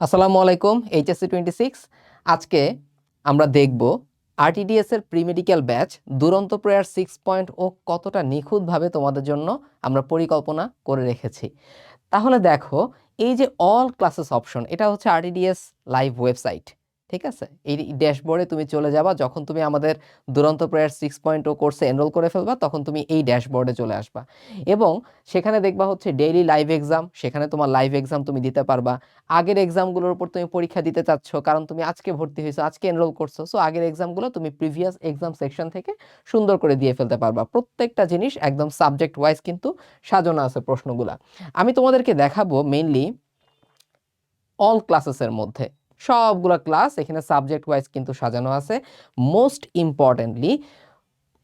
আসসালামু আলাইকুম HSC twenty six আজকে আমরা দেখব আরটিডিএসের প্রি মেডিকেল ব্যাচ দুরন্ত প্রেয়ার সিক্স পয়েন্ট ও কতটা নিখুঁতভাবে তোমাদের জন্য আমরা পরিকল্পনা করে রেখেছি। তাহলে দেখো, এই যে অল ক্লাসেস অপশন এটা হচ্ছে আরটিডিএস লাইভ ওয়েবসাইট ঠিক আছে? এই ড্যাশবোর্ডে তুমি চলে যাবা, যখন তুমি আমাদের দুরন্ত প্রেয়ার সিক্স পয়েন্ট ও কোর্সে এনরোল করে ফেলবা, তখন তুমি এই ড্যাশবোর্ডে চলে আসবা। এবং সেখানে দেখবা হচ্ছে ডেইলি লাইভ এক্সাম সেখানে তোমার লাইভ এক্সাম তুমি দিতে পারবা। আগের এক্সামগুলোর উপর তুমি পরীক্ষা দিতে চাচ্ছ, কারণ তুমি আজকে ভর্তি হয়েছো, আজকে এনরোল করছ সো আগের এক্সামগুলো তুমি প্রিভিয়াস এক্সাম সেকশন থেকে সুন্দর করে দিয়ে ফেলতে পারবা। প্রত্যেকটা জিনিস একদম সাবজেক্ট ওয়াইজ কিন্তু সাজানো আছে প্রশ্নগুলা। আমি তোমাদেরকে দেখাবো মেইনলি অল ক্লাসেসের মধ্যে। সবগুলো ক্লাস এখানে সাবজেক্ট ওয়াইজ কিন্তু সাজানো আছে। মোস্ট ইম্পর্টেন্টলি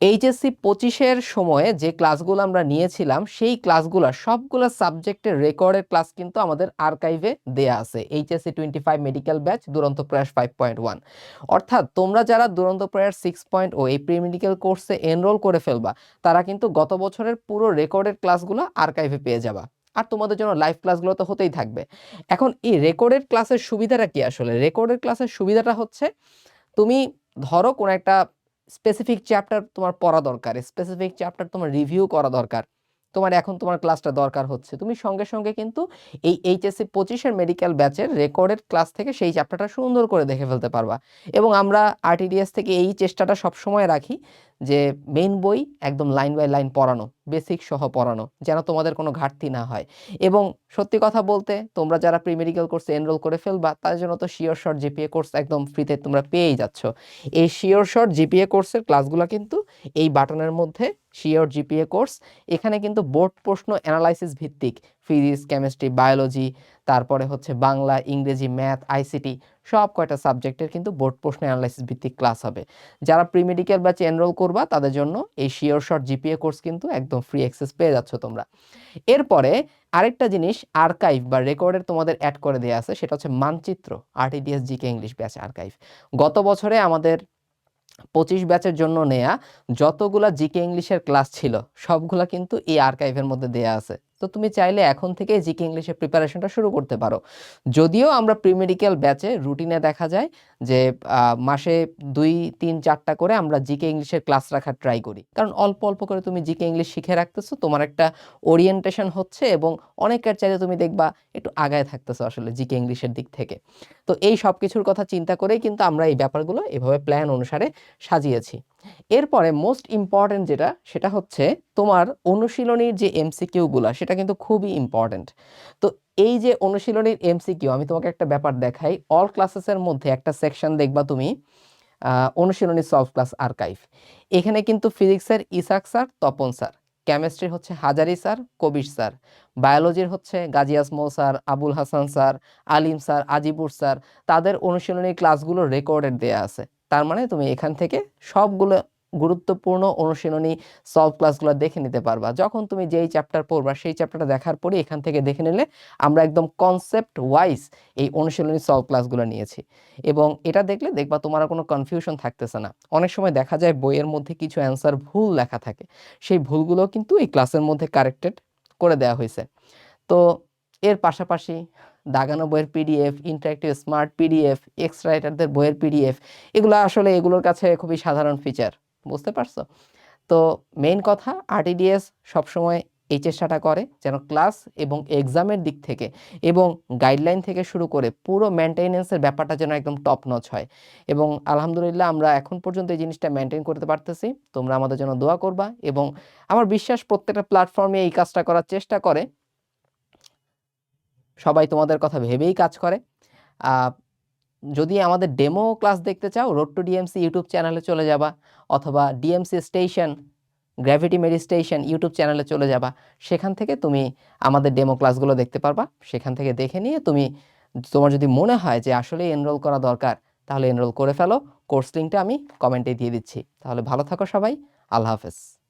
এইচএসসি পঁচিশের সময়ে যে ক্লাসগুলো আমরা নিয়েছিলাম, সেই ক্লাসগুলো সবগুলো সাবজেক্টের রেকর্ডের ক্লাস কিন্তু আমাদের আর্কাইভে দেয়া আছে। HSC twenty five medical batch Duronto Proyash five point one অর্থাৎ তোমরা যারা দুরন্ত প্রয়াস সিক্স পয়েন্ট ও এই প্রি মেডিকেল কোর্সে এনরোল করে ফেলবা, তারা কিন্তু গত বছরের পুরো রেকর্ডের ক্লাসগুলো আর্কাইভে পেয়ে যাবা। আর তোমাদের জন্য লাইভ ক্লাসগুলো তো হতেই থাকবে। এখন এই রেকর্ডেড ক্লাসের সুবিধাটা কি আসলে? রেকর্ডেড ক্লাসের সুবিধাটা হচ্ছে, তুমি ধরো কোনো একটা স্পেসিফিক চ্যাপ্টার তোমার পড়া দরকার স্পেসিফিক চ্যাপ্টার তোমার রিভিউ করা দরকার, তোমার এখন তোমার ক্লাসটা দরকার হচ্ছে। তুমি সঙ্গে সঙ্গে কিন্তু এই এইচএসসি পঁচিশের মেডিকেল ব্যাচের রেকর্ডেড ক্লাস থেকে সেই চ্যাপ্টারটা সুন্দর করে দেখে ফেলতে পারবা। এবং আমরা আরটিডিএস থেকে এই চেষ্টাটা সবসময় রাখি যে মেইন বই একদম লাইন বাই লাইন পড়ানো বেসিক সহ পড়ানো, যেন তোমাদের কোনো ঘাটতি না হয়। এবং সত্যি কথা বলতে, তোমরা যারা প্রি মেডিকেল কোর্সে এনরোল করে ফেলবা, তার জন্য তো শিওর শর্ট জিপিএ কোর্স একদম ফ্রিতে তোমরা পেয়েই যাচ্ছ। এই শিওর শর্ট জিপিএ কোর্সের ক্লাসগুলো কিন্তু এই বাটনের মধ্যে শিওর জিপিএ কোর্স এখানে কিন্তু বোর্ড প্রশ্ন অ্যানালাইসিস ভিত্তিক ফিজিক্স, কেমিস্ট্রি, বায়োলজি, তারপরে হচ্ছে বাংলা, ইংরেজি, ম্যাথ, আইসিটি সব কয়টা সাবজেক্টের কিন্তু বোর্ড প্রশ্ন অ্যানালাইসিস ভিত্তিক ক্লাস হবে। যারা প্রি মেডিকেল ব্যাচে এনরোল করবা, তাদের জন্য এই শিওর শর্ট জিপিএ কোর্স কিন্তু একদম ফ্রি অ্যাক্সেস পেয়ে যাচ্ছ তোমরা। এরপরে আরেকটা জিনিস, আর্কাইভ বা রেকর্ডের তোমাদের অ্যাড করে দেওয়া আছে, সেটা হচ্ছে মানচিত্র, RTDS, GK English batch archive. গত বছরে আমাদের পঁচিশ ব্যাচের জন্য নেয়া যতগুলা জিকে ইংলিশের ক্লাস ছিল, সবগুলা কিন্তু এই আর্কাইভের মধ্যে দেয়া আছে। তো তুমি চাইলে এখন থেকে জিকে ইংলিশের প্রিপারেশনটা শুরু করতে পারো। যদিও আমরা প্রি মেডিকেল ব্যাচে রুটিনে দেখা যায় যে মাসে দুই, তিন, চারটা করে আমরা জিকে ইংলিশের ক্লাস রাখার ট্রাই করি। কারণ অল্প অল্প করে তুমি জিকে ইংলিশ শিখে রাখতেছো, তোমার একটা ওরিয়েন্টেশন হচ্ছে এবং অনেকের চাইলে তুমি দেখবা একটু আগায় থাকতেছো আসলে জিকে ইংলিশের দিক থেকে। তো এই সব কিছুর কথা চিন্তা করেই কিন্তু আমরা এই ব্যাপারগুলো এভাবে প্ল্যান অনুসারে সাজিয়েছি। এরপরে মোস্ট ইম্পর্টেন্ট যেটা, সেটা হচ্ছে তোমার অনুশীলনীর যে এমসিকিউগুলো সেটা কিন্তু খুবই ইম্পর্টেন্ট তো এই যে অনুশীলনীর এমসিকিউ আমি তোমাকে একটা ব্যাপার দেখাই। অল ক্লাসেসের মধ্যে একটা সেকশন দেখবা তুমি অনুশীলনী সলভ ক্লাস আর্কাইভ এখানে কিন্তু ফিজিক্সের Isak sir, Tapan sir. Chemistry হচ্ছে হাজারি স্যার, কবির স্যার। বায়োলজির হচ্ছে Gazi Azmal sir, Abul Hasan sir, Alim sir, Ajibur sir. তাদের অনুশীলনী ক্লাসগুলো রেকর্ডেড দেয়া আছে। তার মানে তুমি এখান থেকে সবগুলো গুরুত্বপূর্ণ অনুশীলনী সলভ ক্লাসগুলো দেখে নিতে পারবা। যখন তুমি যেই চ্যাপ্টার পড়বা, সেই চ্যাপ্টারটা দেখার পরে এখান থেকে দেখে নিলে আমরা একদম কনসেপ্ট ওয়াইজ এই অনুশীলনী সলভ ক্লাসগুলো নিয়েছি। এবং এটা দেখলে দেখবা তোমার কোনো কনফিউশন থাকতেছে না। অনেক সময় দেখা যায় বইয়ের মধ্যে কিছু অ্যান্সার ভুল লেখা থাকে। সেই ভুলগুলো কিন্তু এই ক্লাসের মধ্যে কারেক্টেড করে দেওয়া হয়েছে। তো এর পাশাপাশি দাগানো বইয়ের PDF interactive smart PDF ex রাইটারদের বইয়ের পিডিএফ এগুলো আসলে এগুলোর কাছে খুবই সাধারণ ফিচার বুঝতে পারছ? তো মেইন কথা আরটিডিএস সবসময় এই চেষ্টাটা করে, যেন ক্লাস এবং এক্সামের দিক থেকে এবং গাইডলাইন থেকে শুরু করে পুরো মেনটেনেন্সের ব্যাপারটা যেন একদম টপ নচ হয়। এবং আলহামদুলিল্লাহ আমরা এখন পর্যন্ত এই জিনিসটা মেনটেন করতে পারতেছি। তোমরা আমাদের জন্য দোয়া করবা এবং আমার বিশ্বাস প্রত্যেকটা প্ল্যাটফর্মে এই কাজটা করার চেষ্টা করে। সবাই তোমাদের কথা ভেবেই কাজ করে। যদি আমাদের ডেমো ক্লাস দেখতে চাও রোড টু ডিএমসি ইউটিউব চ্যানেলে চলে যাবা, অথবা DMC Station Gravity Medistation YouTube চ্যানেলে চলে যাবা, সেখান থেকে তুমি আমাদের ডেমো ক্লাসগুলো দেখতে পারবা। সেখান থেকে দেখে নিয়ে তুমি, তোমার যদি মনে হয় যে আসলে এনরোল করা দরকার, তাহলে এনরোল করে ফেলো। কোর্স লিঙ্কটা আমি কমেন্টে দিয়ে দিচ্ছি। তাহলে ভালো থাকো সবাই। আল্লাহ হাফেজ।